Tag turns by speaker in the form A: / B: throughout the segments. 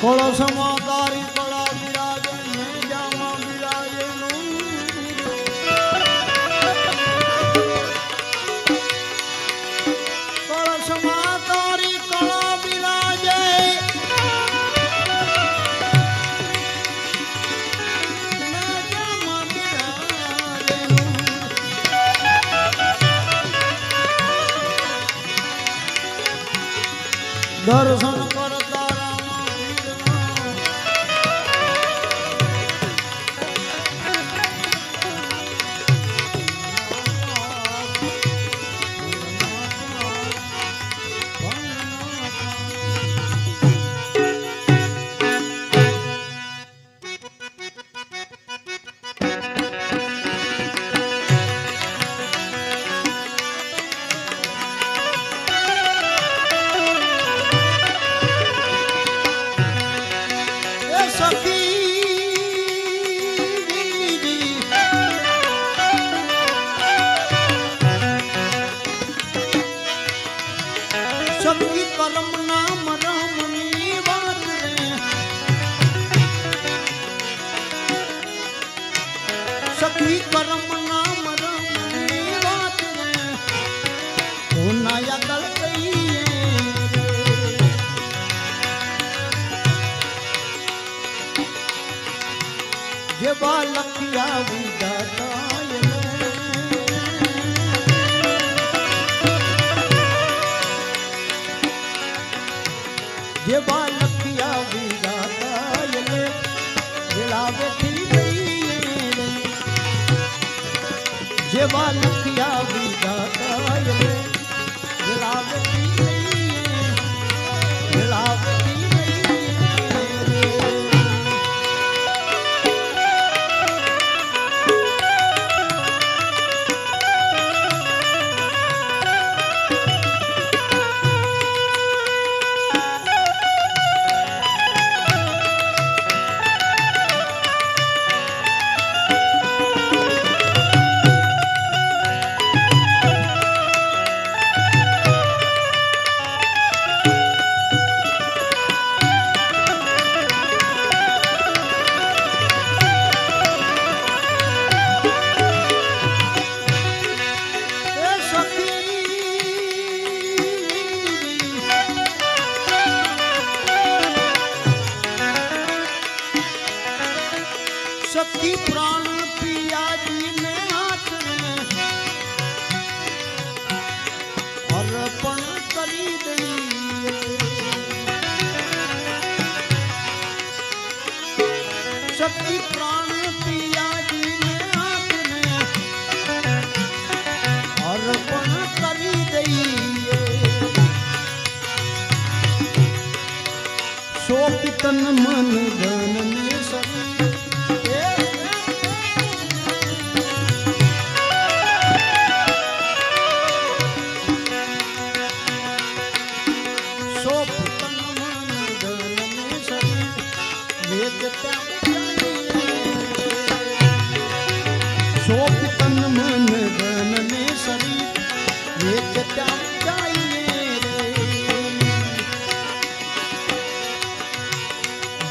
A: કોળો સમો તારી કળા બિરાજે જામા બિરાજે કોળો સમો તારી કળા દર્શન કર मन द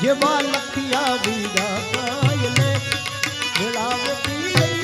A: જેમાં લખિયા બીજા કાયલે વેળાવતી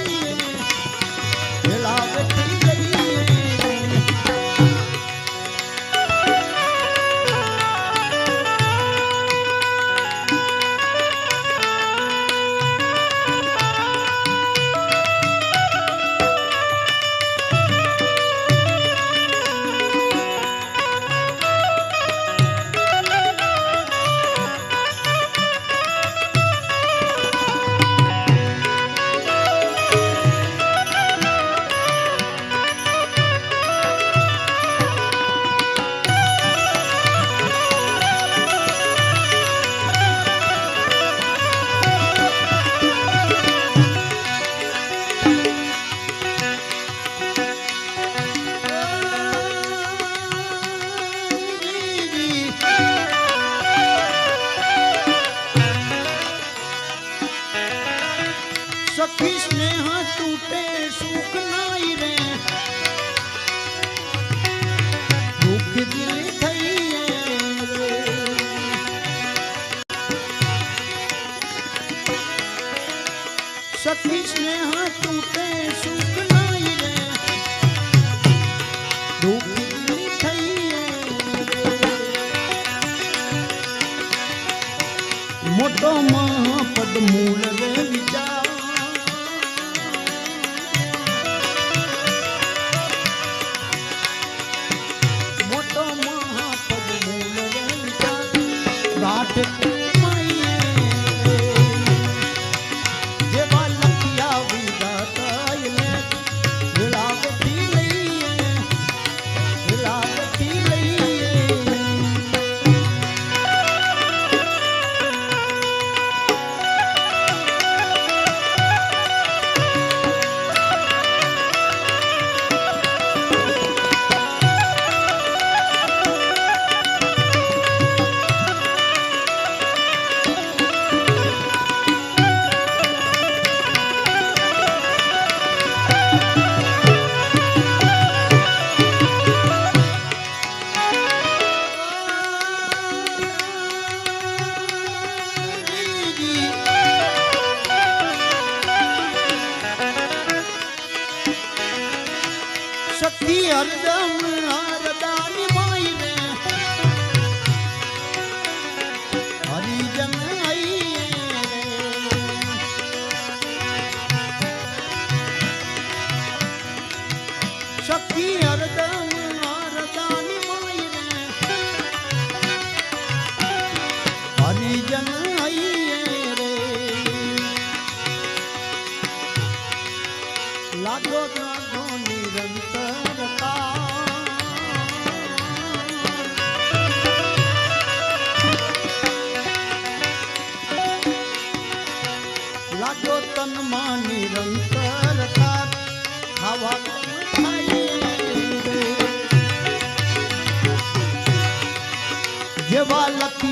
A: સખી સ્નેહ તૂટે સુખ નહીં રે. દુઃખી થઈ મોટો મહાપદ મૂળ રે વિચાર.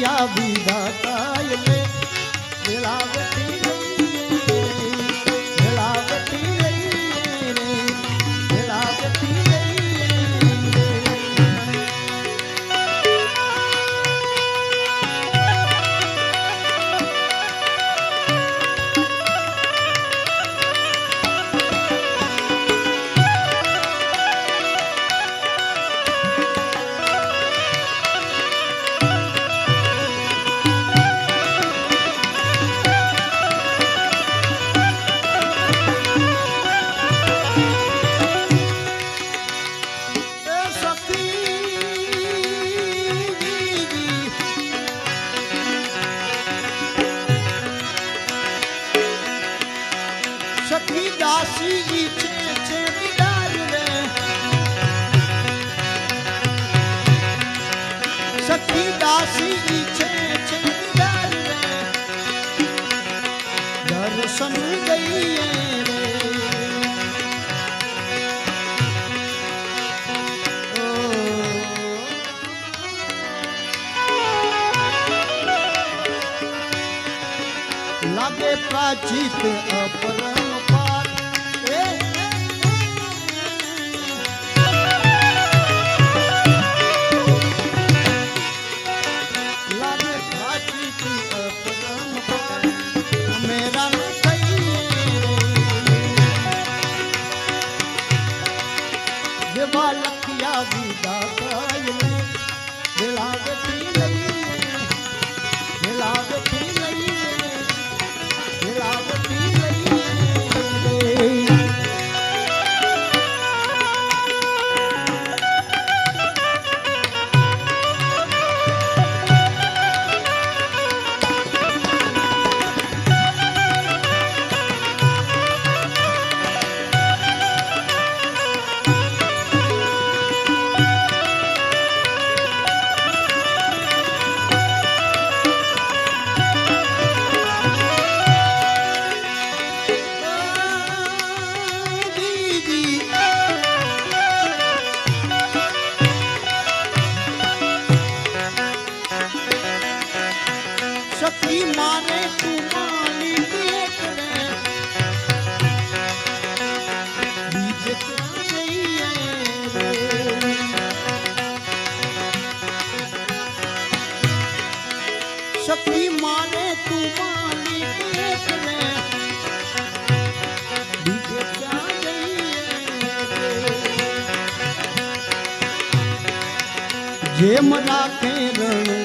A: দিয়া বিধাতা कदाचित अपरा જેમ રાખે રણ.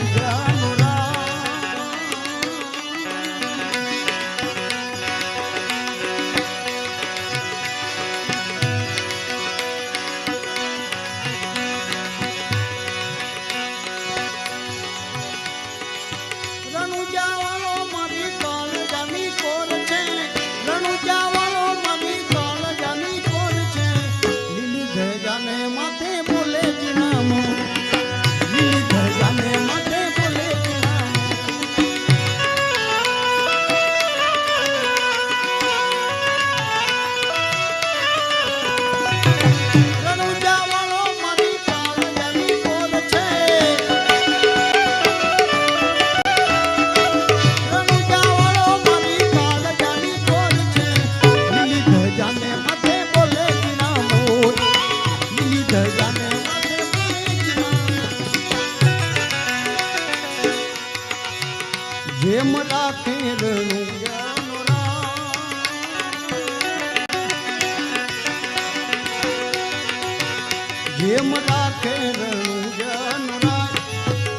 A: જેમ રાખે રણું જન રાખ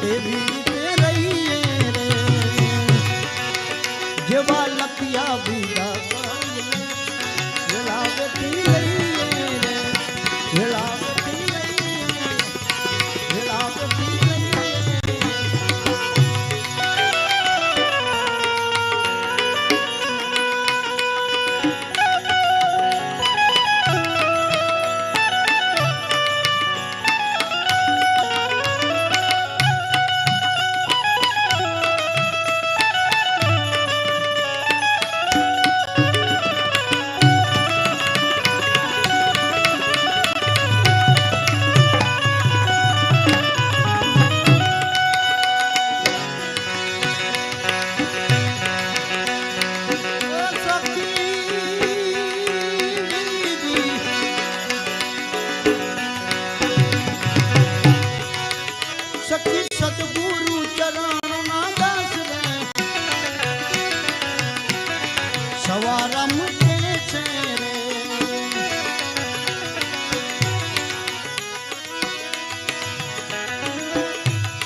A: એવી રીતે રહીએ રે જેવા લખ્યા હવા રમતે છે રે.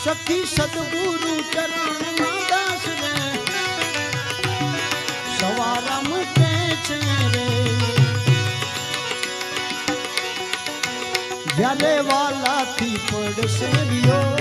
A: સખી સદગુરુ ચરણ દાસ રે. સવાર રમતે છે રે. જ્યારે વાલાથી પડશે રિયો.